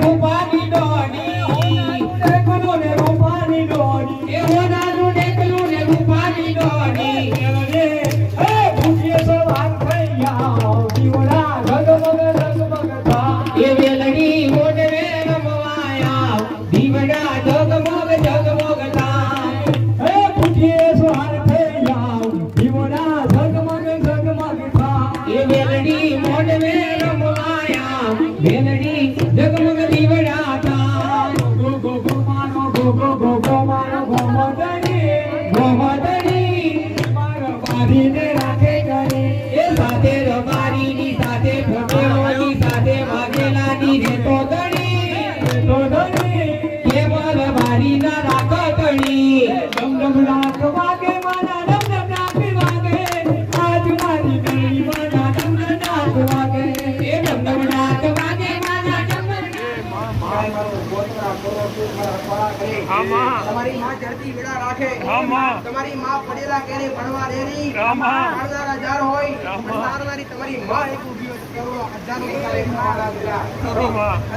Bye. તમારી માં ચડતી તમારી માં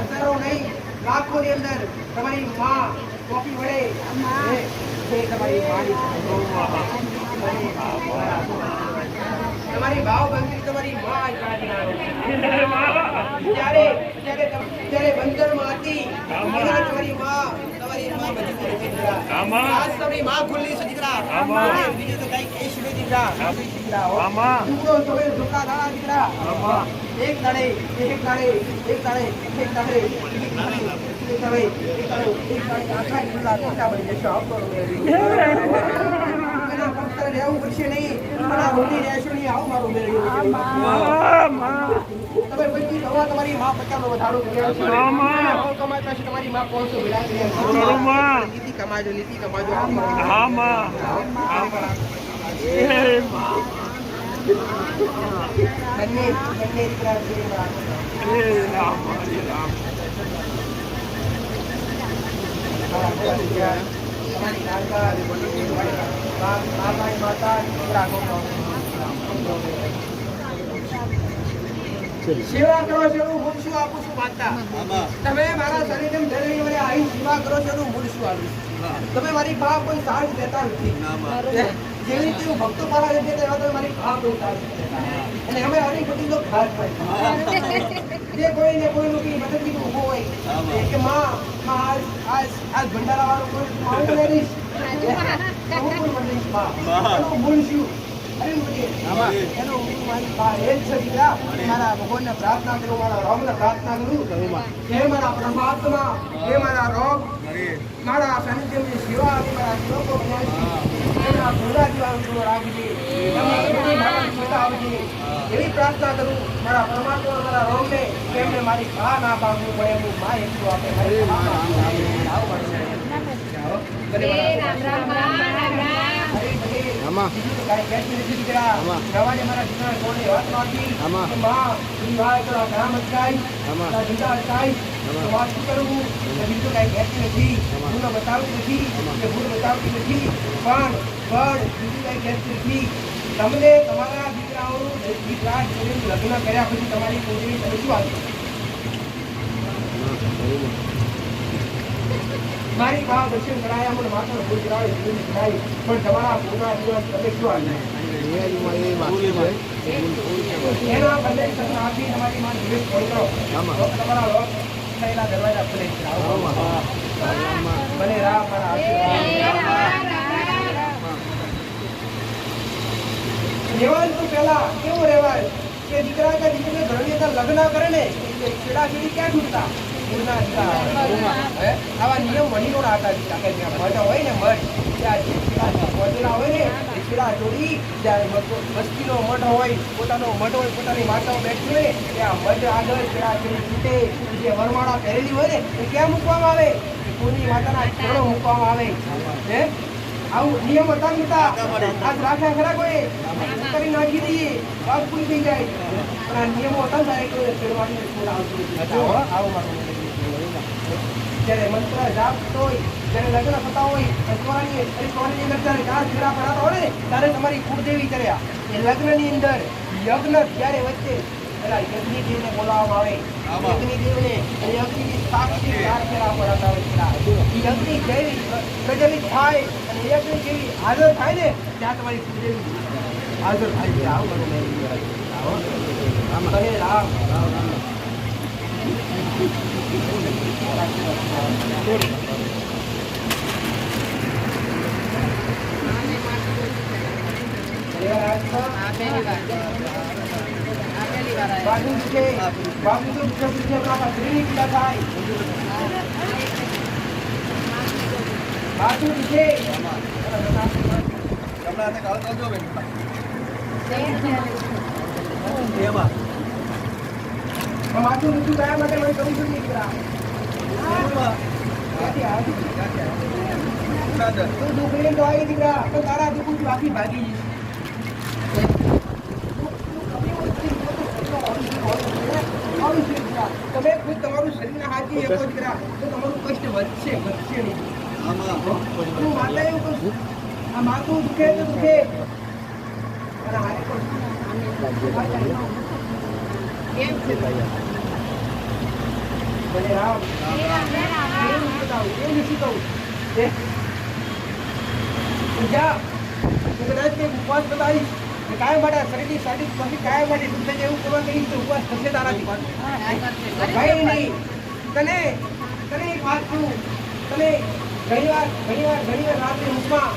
હજારો નહીં લાખો અંદર તમારી માં કોપી વડે. તમારી ભાવ બંધી તમારી માં આજ હતી તમારી માં તમારી માં બધી કરી દીકરા આજ તમારી માં ખુલ્લી છે. દીકરા બીજું તો કઈ કહીશ નહીં દીકરા દીકરા ટુકડો તમે ઝુકા દીકરા એક દાડે એક દાડે એક દાડે એક દાડે આખા જિલ્લા ખોટા નહીં મારા હોલી રહેશો તમે પછી દવા તમારી માં પચાનો વધારો કમાતા છે તમારી માં પહોંચો નીતિ કમાજો નીતિ કમાજો હા માં. બંને બંને દીકરા છે. સેવા કરો છો એનું હું શું આપું છું માતા તમે મારા શરીરને ધરી મને આવી સેવા કરો છો એનું હું શું આપું છું? તમે મારી બા કોઈ સાજ દેતા નથી જેવી રીતે હું ભક્તો મારા રીતે તેવા તમે મારી બા કોઈ સાજ દેતા નથી. અને અમે હરી બધી લોકો ખાસ પાડીએ. જે કોઈને કોઈનું કઈ મદદથી ઊભો હોય કે માં માં આજ આજ આજ ભંડારા વાળો કોઈ મારું લેડીશ હું. કોઈ મંદિરમાં. એનું મૂળ શું? અરે મુજે એનો મારી બા એ જ છે મારા ભગવાનને પ્રાર્થના કરું મારા રોગને પ્રાર્થના કરું. હે. મારા પરમાત્મા હે મારા રોગ. મારા સાનિધ્યની સેવા મારા શ્લોકો બનાવી એના ભોળા જેવા અંગો રાખજે એવી પ્રાર્થના કરું મારા પરમાત્મા મારા રોગને કે એમને મારી કા ના પામવું પડે એનું મા એટલું આપે રામ રામ રામ. હરી ஆமா கரை கேட்டு இருக்கிறா ஆமா ரவாடி மர சின்ன கோடி ஆத்மாஜி ஆமா அம்மா சிவாய் கரா கிராமத்தாய் ஆமா சிந்தாத்தாய் વાત કરવું બીજું કાંઈ કહેતી નથી ભૂલો બતાવતી નથી કે ભૂલ બતાવતી નથી પણ પણ બીજું કાંઈ કહેતી નથી તમને તમારા દીકરાઓ દીકરા લગ્ન કર્યા પછી તમારી પોતાની સમજવા મારી બા દર્શન કરાયા મને માથાનો ભૂલ કરાવે પણ તમારા પૂરા દિવસ તમે શું આવી એના બદલે તમે આપી તમારી માં દિવસ પહોંચો તો. તમારા લોક થયેલા દરવાજા ખુલે છે. આવો. મારા રહેવાનું તો પહેલા. કેવું રહેવાય? કે દીકરા કે દીકરીને ઘરની અંદર લગ્ન કરે ને છેડાછેડી ક્યાં છૂટતા? આવા નિયમ વડીલો હતા હોય ને મઠ ત્યાં જે હોય પોતાનો મઢ હોય પોતાની માતાઓ બેઠી હોય ત્યાં ક્યાં મૂકવામાં આવે કોની માતાના ચરણો મૂકવામાં આવે હે આવું નિયમ હતા ને આ રાખ્યા ખરા કોઈ કરી નાખી દઈએ વાત પૂરી થઈ જાય પણ આ નિયમો હતા ને એક આવો મારું મગજ. જ્યારે મંત્ર જાપ થતો હોય જ્યારે લગ્ન થતા હોય અજવાળાની અજવાળાની અંદર જ્યારે ચાર ફેરા પડાતા હોય ને ત્યારે તમારી કુળદેવી કર્યા એ લગ્નની અંદર યજ્ઞ ત્યારે વચ્ચે પેલા યજ્ઞી દેવને બોલાવવામાં આવે. યજ્ઞી દેવને અને યજ્ઞની સાક્ષી ચાર ફેરા પડાવતા હોય. ઈ યજ્ઞ જેવી પ્રજલિત થાય અને યજ્ઞ જેવી હાજર થાય ને ત્યાં તમારી કુળદેવી હાજર થાય છે. આવું બધું મેં રામ. હરે રામ. બાજુ છે બાજુ તો બીજો બીજો કાપા ત્રીની પીડા થાય બાજુ છે માથું ઊંચું ગયા માટે મને કરી શું નહીં કરા તું દુખડીને તો આવી દીકરા, તો તારા દુખું છું આખી ભાગી તમે તમારું શરીરના હાથી એકો દીકરા, તો તમારું કષ્ટ વધશે વધશે નહીં. માતા એવું કહું છું આ માથું દુખે તો દુખે. અને હારે ઉપવાસ બતાવીશ, કે કાયમ માટે શરીરની શારીરિક પછી કાયમ માટે થઈ એવું કરવા કહીશ તો ઉપવાસ થશે તારાથી. કઈ નહીં. તને તને એક વાત કહું. તને ઘણીવાર ઘણીવાર ઘણીવાર રાત્રે ઊંઘમાં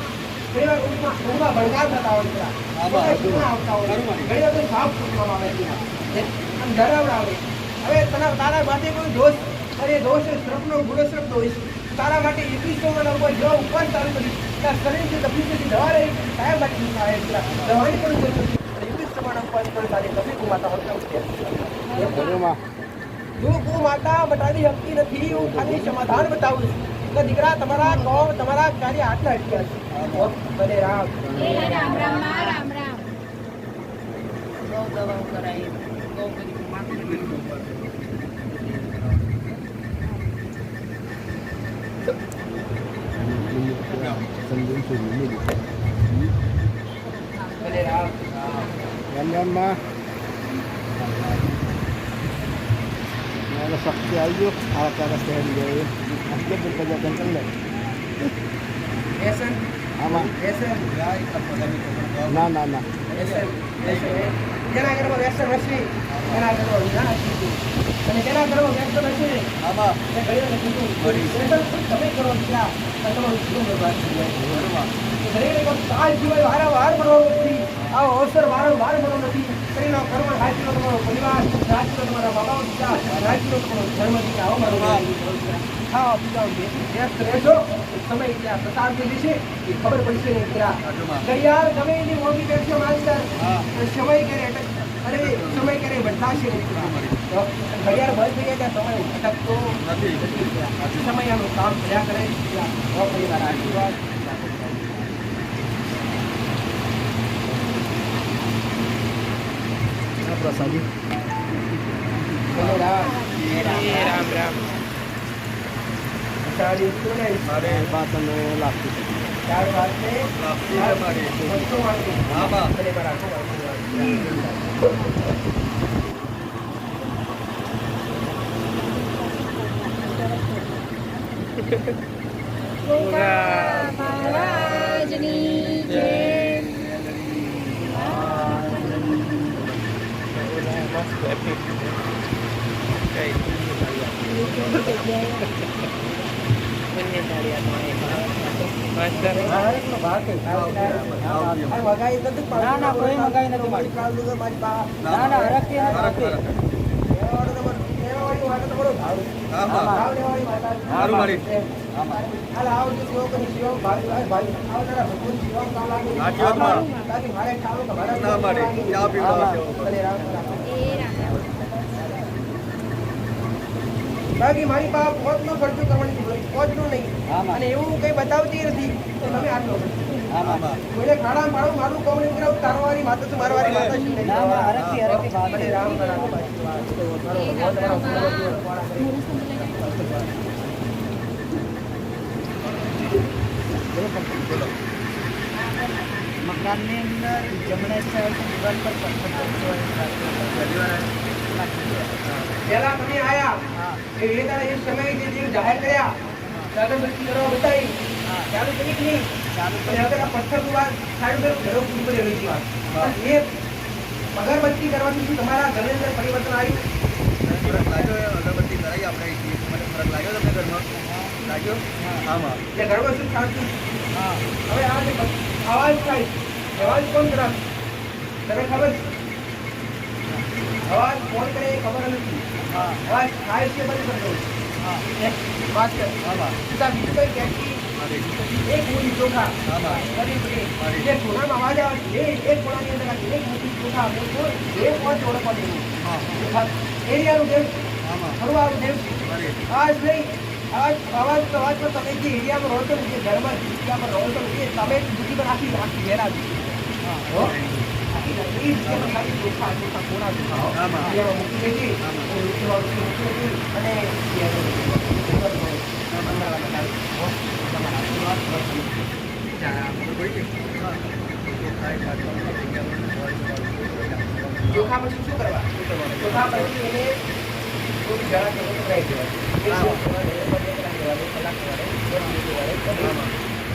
ઘણીવાર ઊંઘમાં ઊંઘમાં ભડકા થતા હોય છે. ઘણીવાર કોઈ સાપ સૂચવામાં આવે છે. આમ હવે તને તારા માટે કોઈ દોષ અરે દોષ શ્રમનો દોષ તારા માટે એકવીસ સોમવારના ઉપર જો ઉપવાસ ચાલુ કરી ત્યાં શરીરથી તકલીફથી દવા રહી કાયમ માટે આવે દવાની પણ જરૂર એકવીસ સોમવારના ઉપવાસ પર તારી તકલીફ માતા જો માતા બટાડી શકતી નથી હું ખાલી સમાધાન બતાવું છું. એટલે દીકરા તમારા કોમ તમારા કાર્ય આટલા અટક્યા છે. ભલે રામ. રામ રામ રામ રામ. શક્તિ આવી ગયો આ કારણે સ્ટેન્ડ ગયો આટલે પણ પ્રજા કંટ્રોલ લે વ્યસન આમાં વ્યસન ના ના ના વ્યસન વ્યસન જેના ઘરમાં વ્યસન હશે એના ઘરમાં વિના હશે અને જેના ઘરમાં વ્યસન હશે એ ઘડીઓને કીધું, વ્યસન તમે કરો દીકરા, તો તમારું જીવન બરબાદ થઈ જાય. શરીરને કોઈ તાજ સિવાય વારંવાર મળવાનું નથી. આવો અવસર વારંવાર મળવાનો નથી. શરીરનો કર્મ રાજ્યનો તમારો પરિવાર રાજ્યનો તમારા મા બાપ રાજ્યનો તમારો ધર્મ દીકરા આવો મારો હા પીવા વ્યસ્ત રહેશો. સમય ત્યાં પ્રસાર થઈ જશે એ ખબર પડશે નહીં દીકરા ઘડિયાળ ગમે એની મોટી પેપ્સીઓ માસ્ટર અને સમય ક્યારે અટક અરે સમય ક્યારે બદલાશે નહીં દીકરા. તો ઘડિયાળ બંધ થઈ જાય ત્યાં સમય અટકતો નથી દીકરા. સમય આનું કામ કર્યા કરે દીકરા. તો પરિવાર આશીર્વાદ આ પ્રસાદી બોલો રામ રામ ભાત અને લાગતું ચાર વાગે બસો વાગે. ભલે બરાબર. ગોગા મહારાજની જય. આ મગાઈ નથી પાડતું. ના, ના, મારી. કાઢલું તો બાકી મારી પાસે પોતનો ખર્ચો કરવાની જરૂર પોતનો નહીં. અને એવું કંઈ બતાવતી નથી તો તમે આટલો કોઈને ખાડા પાડું મારું કોમ નહીં કરાવું તારવારી માતા છું મારવારી માતા છું નહીં. ના, ના, હરખથી, હરખથી ભાવ. ભલે રામ રામ. મકાનની અંદર જમણે સાઈડ દિવાલ પર પથ્થર. પહેલા તમે આયા. એ એ એ સમય જે જે જાહેર કર્યા અગરબત્તી કરવા બતાવી. ચાલુ કરી કે નહીં? અને પથ્થર વાત સાઈડ પર ઘરો ઉપર રહી વાત એ અગરબત્તી કરવાથી શું તમારા ઘરની અંદર પરિવર્તન આવ્યું? ફરક લાગ્યો અગરબત્તી કરાવી આપણે મને ફરક લાગ્યો તમને ઘરમાં? લાગ્યો? આમાં. એટલે ઘરમાં શું શાંતિ હવે આ જે અવાજ થાય અવાજ કોણ કરાવે? તમે ખબર છે? અવાજ કોણ કરે એ ખબર નથી. અવાજ થાય છે બધી કરતો એક વાત કર સીધા બીજું કઈ વ્યક્તિ એક મૂડી ચોખા. જે ખૂણામાં અવાજ આવે છે, એક ખૂણાની અંદર એક મૂડી ચોખા આપે તો એ પોઈન્ટ ઓળખવા દેવું. એરિયાનું જેમ ફરવાનું જેમ અવાજ નહીં. અવાજ અવાજ અવાજ પર તમે જે એરિયામાં રહો છો જે ઘરમાં જે જગ્યામાં રહો છો એ તમે જુદી પર આખી આખી ઘેરા છો. હો? આખી નગરી જ છે, ખાલી ચોખા ચોખા ખૂણા ચોખા હો. આમાં. એરિયામાં મૂકી દેજે, તો રૂપિયાવાળું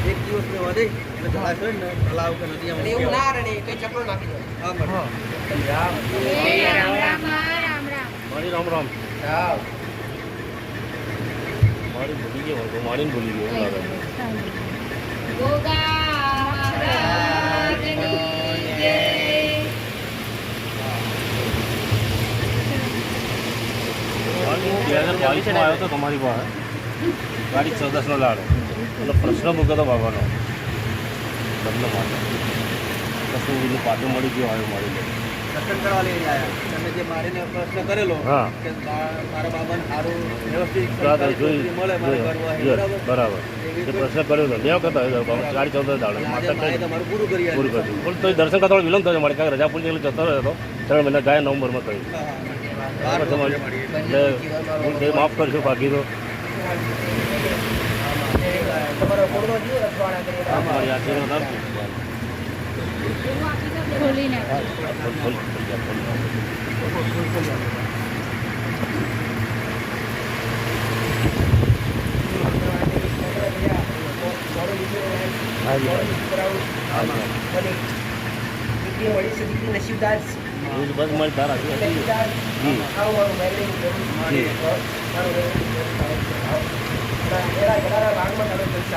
અને. એક દિવસ રહેવા દે. એક દિવસ ને તળાવ કે નદી એવું ના રહે કઈ ચપલ નાખી દો. આમાં રામ રામ રામ. મારી રામ રામ. રામ. મારી ભૂલી ગયો મારીને ભૂલી ગયો લાગે. ગોગા મારી બે હજાર બાવીસમાં આવ્યો હતો તમારી પાસે. ગાડી ચૌદસનો લાડો. એટલે પ્રશ્ન મૂક્યો હતો બાબાનો લગ્ન માટે. કશું બીજું પાછું મળી ગયો આવ્યો મળી ગયું. દર્શન કરવા લઈ આવ્યા. તમે જે મારીને પ્રશ્ન કરેલો હા. કે મા- મારા બાબાને સારું વ્યવસ્થિત દાદા સરકારી જોઈ નોકરી મળે મારે કરવા જોઈ. બરાબર? બરાબર. પ્રશ્ન કર્યો હતો બે વખત આવ્યો ચૌદ દાડો. માતા પૂરું. કર્યું. પણ તો દર્શન કરતા વિલંબ થયો. મારે કાંઈ રજા પૂરી જતો રહ્યો હતો. ત્રણ મહિના ગયા નવેમ્બરમાં કહ્યું. એટલે તે માફ કરશું બાકી તો નસીબદાર બસ મારી તારા છે.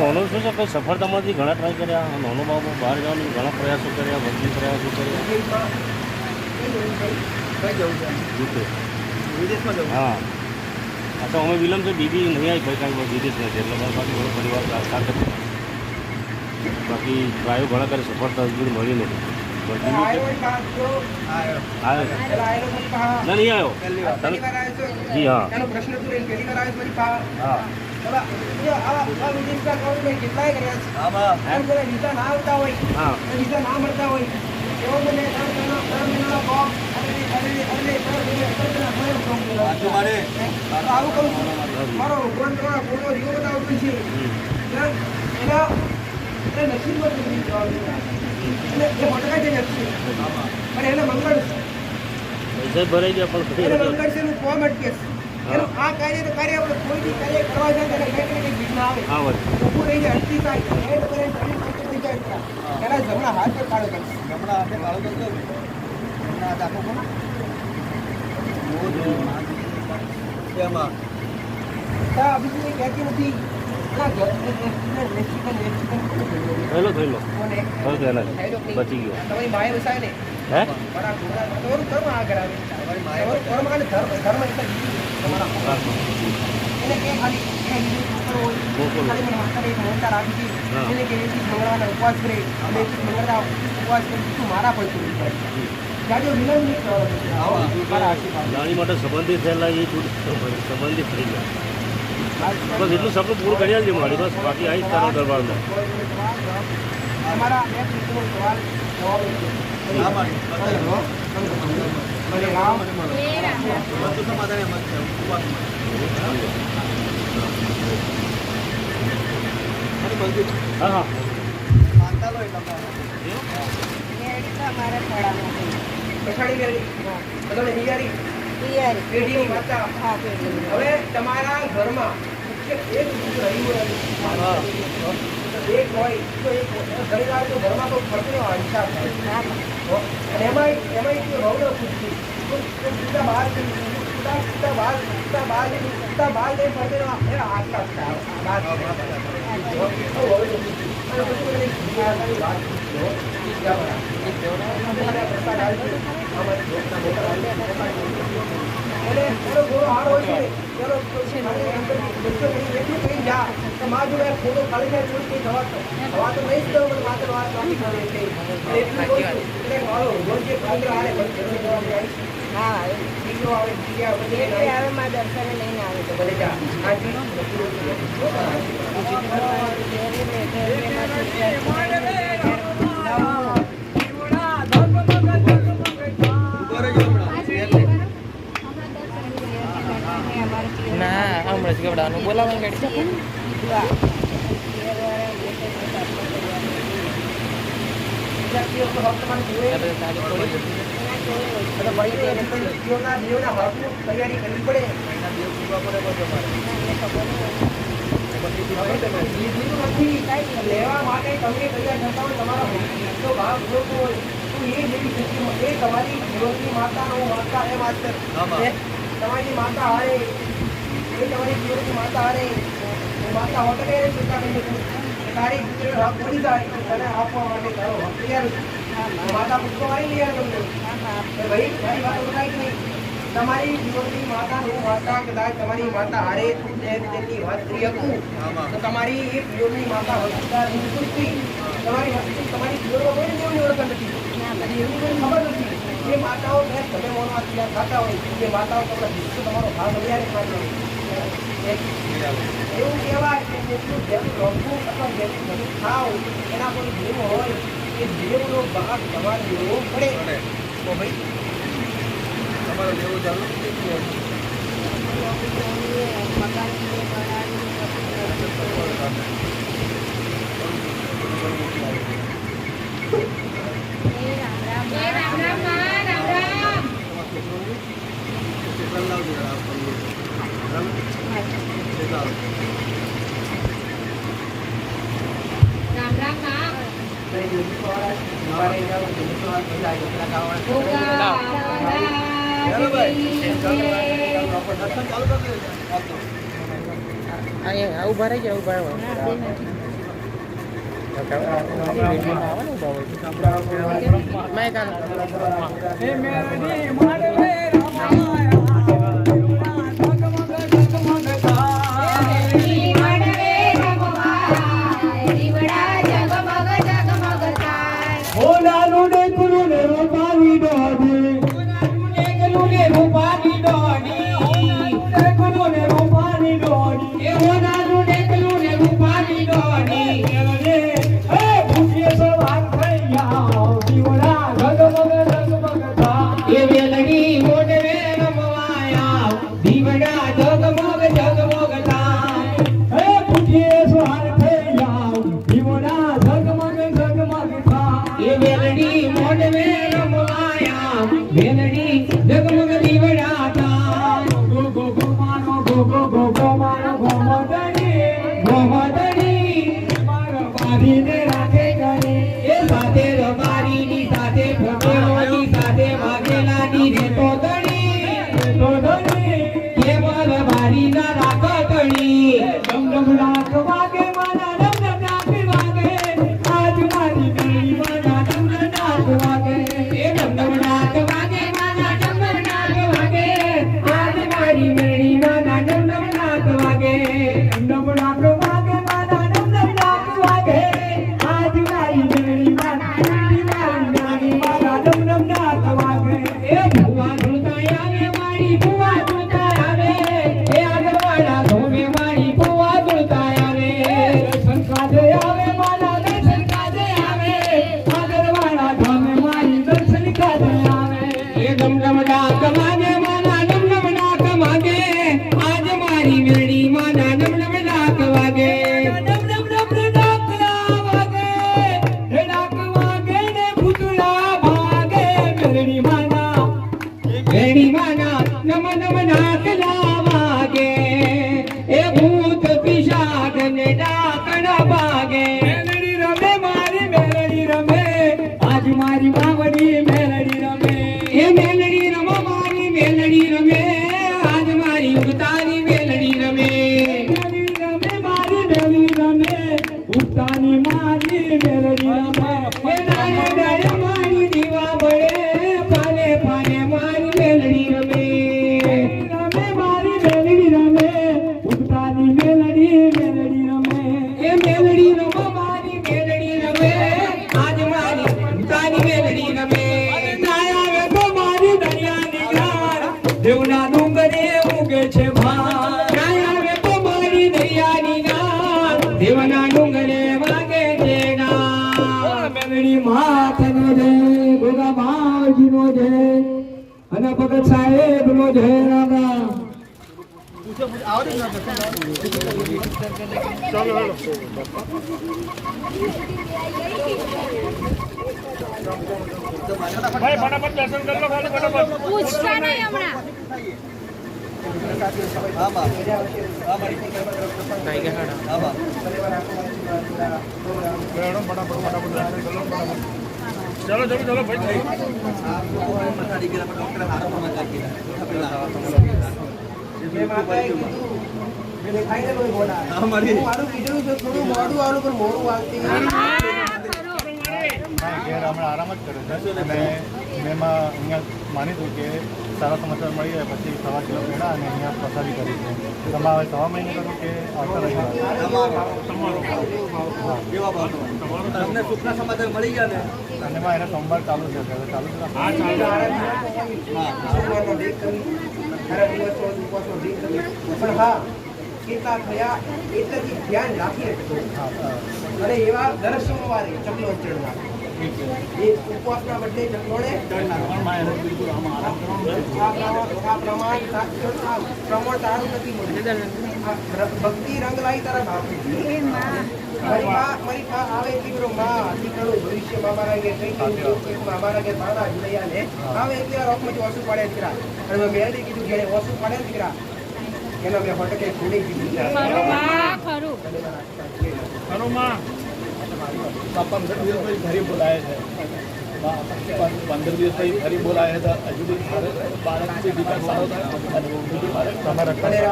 હોનો શું છે કંઈ સફળતામાંથી ઘણા ટ્રાય કર્યા નાનો બાબુ બહાર જવાનું ઘણા પ્રયાસો કર્યા વધુ પ્રયાસો કર્યા વિદેશમાં છે? છે વિદેશમાં હા અચ્છા અમે વિલંબ છે, બીબી નહીં આવી ભાઈ કાંઈ વિદેશ નથી એટલે મારા બાકી પરિવાર સાથે બાકી ટ્રાયો ઘણા કરે. સફળતા હજુ મળી નથી આવ્યો. જી હા. હા. આવા કહું છું. મારો ફોન તમારા ફોનનો રીવો છે. એના જ નથી જવાનું. એને એ જાય છે. પણ એને મંગળ છે. ભરાઈ ગયા પણ એને મંગળ છે એનું ફોર્મ અટકે છે. એનું આ કાર્ય કાર્ય આપણે કોઈ બી કાર્ય કરવા જાય ત્યારે કંઈક ને કંઈક વિઘ્ન આવે. ઊભું રહી અટકી જાય હેડ કરે થઈ જાય એના જમણા હાથ પર કાળો કરશે. જમણા હાથે કાળો કરતો ને. હમણાં આ દાખલો કોનો? અભિષેક કહેતી નથી. થયેલો થયેલો થયો થયેલો બચી ગયો. તમારી માએ વસાય ને હે. મારા તમારું ધર્મ આગળ આવે તમારું કર્મ અને ધર્મ ધર્મ એટલે તમારા એને કે ખાલી ઉપવાસ કરે ઉપવાસ કરે મારા પર નાની માટે સંબંધિત થયેલા એ સંબંધિત થઈ ગયા. બસ એટલું સપનું પૂરું કરી આલજે મારી બસ બાકી આવીશ તારા દરબારમાં. તમારા એક મિત્રનો સવાલ જવાબ હા, હા હવે તમારા ઘરમાં મુખ્ય એક એક હોય તો એક ઘણી વાર તો ઘરમાં કોઈ ખર્ચનો હિસાબ થાય એમાંય કોઈ રૌનક નથી. કોઈ કોઈ સીધા બહાર સીધા બાર બહાર સીધા બહાર સીધા બહાર જઈને ફરતેનો એ આટલા જ થાય. બહાર તો હવે નથી. અને પછી મને એક જિજ્ઞાસાની વાત બધા પ્રસાદ આવે જા. તો જોડે લીધું નથી લેવા માટે તમે તૈયાર થતા હોય તમારો ભાવ જોતો હોય એ જેવી શક્તિ એ તમારી જીવનની માતા એ માત્ર આમાં. એ તમારી માતા હારે તમારી માતા એ માતા છે. માતા તમારી માતાનું માતા તમારી માતા હારે તેમની વાત કરી હતું. તો તમારી એ પ્રિયોની માતા નિવૃત્તિ તમારી વસ્તુ તમારી પ્રિયોનો કોઈ દેવની ઓળખ નથી એની કોઈ ખબર નથી એ માતાઓ તમે મોનમાં ખાતા હોય એ માતાઓ તમને તમારો ભાગ વધારે ખાતો હોય એવું કહેવાય કે જેટલું જેમ રમવું અથવા જેટલું બધું ખાવ એના પર દેવ હોય એ દેવનો ભાગ તમારે દેવો પડે પડે. તો ભાઈ તમારો દેવો ચાલુ કેટલું હોય? જય રામ રામ જય રામ રામ માં રામ રામ તમારા છોકરોને કેટલા લાવજો યાર આ ફરીએ. બરાબર? કેટલા આવે? રામ રામમાં અને યોગી સવારે સવારે જાઓ, યોગી સવારે પહેલા યોગના ગાવાના ભોગા ચાલો ભાઈ. தீவடா ஜோகமோக ஜோகமோக ne ભાઈ ફટાફટ દર્શન કરી લો ખાલી ફટાફટ. પૂછતા નહીં હમણાં. ચલો ચલો ચલો ભાઈ ડોક્ટર ઘેર હમણાં આરામ જ કરે છે. અને મેં અહીંયા માની કે સારા સમાચાર મળી જાય પછી સવા કિલો મેળા અને અહીંયા પસારી કરી છે. તમે હવે સવા મહિને કરું કે આવતા રવિવારે? તમને સમાચાર મળી ગયા અને એમાં એને સોમવાર ચાલુ છે હવે ચાલુ છે. પણ હા કેટલા થયા એટલેથી ધ્યાન રાખીને કરજો. અને એવા દર સોમવારે ચકલો ચડવા. એ ઉપવાસના બદલે ચકલોને પ્રમાણ તારું નથી. ભક્તિ રંગ લાવી તારા બાપુ મારી માં મારી માં આવે દીકરો માં. દીકરો ભવિષ્ય મામારા ઘેર કઈ ઘેર બાના જુલૈયા ને આવે એટલે આ રોકમાંથી ઓછું પડે દીકરા. અને મેં મેળવી કીધું કે ઓછું પડે દીકરા. એના મેં છોડી દીધું છે. ખરું બા ખરું. ખરો માં. બાપા પંદર દિવસ પછી ફરી બોલાય છે. પંદર દિવસ પછી ફરી બોલાય છે. હજુ બી મારે છે વિકાસ સારો થાય. મારે તમારા થોડે છે.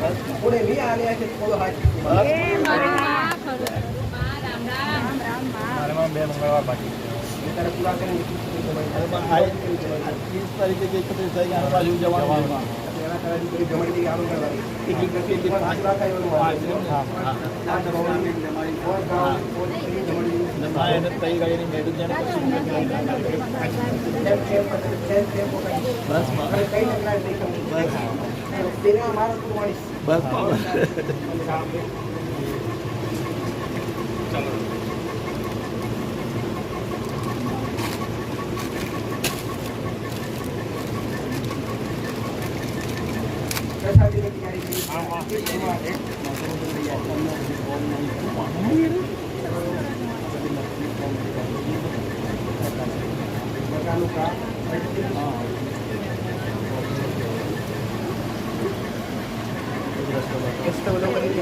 હાથ ખરું બા ખરું. બા રામ રામ. રામ બા મારેમાં બે મંગળવાર બાકી ત્રીસ તારીખે એકત્રીસ તારીખે જવાનું એના કરાવી કરી જમણી દી આવું કરવાની એટલી કરતી એટલી પાંચ લાખ આવ્યો હા હા આ જમણી ફોન કરો ફોન કરી જમણી દી હા એને તઈ ગાડીની મેળવી જાય ને પછી સેમ સેમ પકડ સેમ સેમ પકડ બસ અને કઈ તકરાર નહીં કરવી તેના મારો તું વાળીશ બસ પ્રસાદી ની તૈયારી કરી બધાનું કામ એસ્તો બધો કરી દે. પછી તું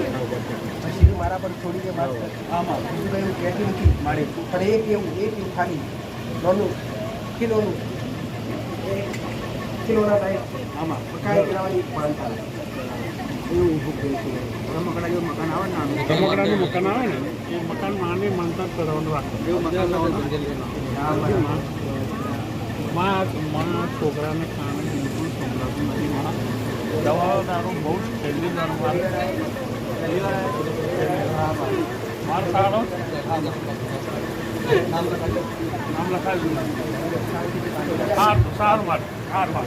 મારા પર છોડી દે વાત કર. આમાં બીજું કઈ હું કહેતી નથી મારે પણ એક એવું એક એવું ખાલી લોનું કિલોનું કિલોના ટાઈપ આમાં કાંઈ કરાવવાની માનતા એવું ઊભું કર્યું છે? રમકડા જેવું મકાન આવે ને. રમકડાનું મકાન આવે ને એ મકાન માની માનતા કરવાનું રાખો. એવું મકાન. માં છોકરાને કારણે બિલકુલ સંભળાતું નથી માં દવાઓ દારૂ બહુ જ છેલ્લી દારૂ માર માર સારો. નામ લખાવી દીધું સાર સારું માર સાર માર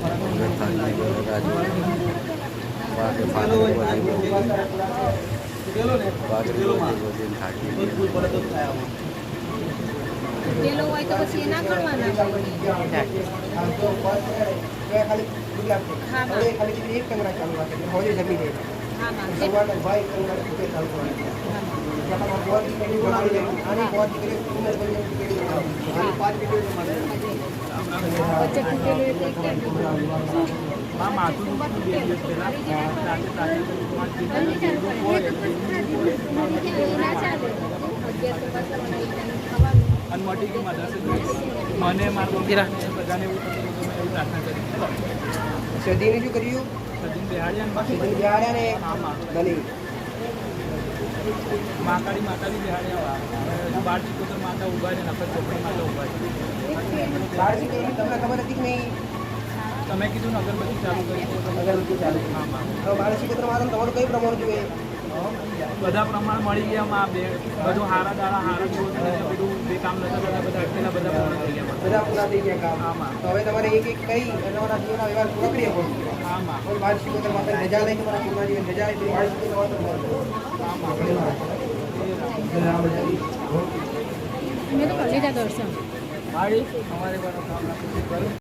ખરું માં લખાઈ લો ભાઈ પેલો હોય તો પછી કરવાના ને, તો એ ખાલી ગુલાબ છે. હા, હા. હવે ખાલી કીધું એક કંગરા એટલે માં માથું દુખતું બે દિવસ પહેલા રાતે રાતે અને મોટી મને મારા મમ્મી બધાને એવું થતું હતું, મેં એવું પ્રાર્થના કરી સદીને શું કર્યું? સજીન બેહાડ્યા સદીને બિહાડ્યા ને? આમાં બની. મહાકાળી માતા બી બેહાડ્યા બાર માતા ઊભા છે નફર ચોપડી માતા ઊભા છે. તો તમને ખબર હતી કે નહીં? તમે કીધું ને અગરબત્તી ચાલુ કરી અગરબત્તી ચાલુ આમાં હવે પુત્ર માતા તમારું કઈ પ્રમાણ જોઈએ? બધા પ્રમાણ મળી ગયા માં બે બધું હારા દાડા હારા દિવસ બધું જે કામ નતા બધા બધા અટકેલા બધા પૂર્ણ થઈ ગયા બધા પૂરા થઈ ગયા કામ. આમાં. તો હવે તમારે એક એક કઈ તમારા જીવનના વ્યવહાર પૂરા કરી આપો આમાં હવે બાળકી પુત્ર માતા રજા લઈ તમારા પૂરા જીવન રજા લઈ પુત્ર માતા મેં તો કરી લીધા દર્શન. મારી? અમારે.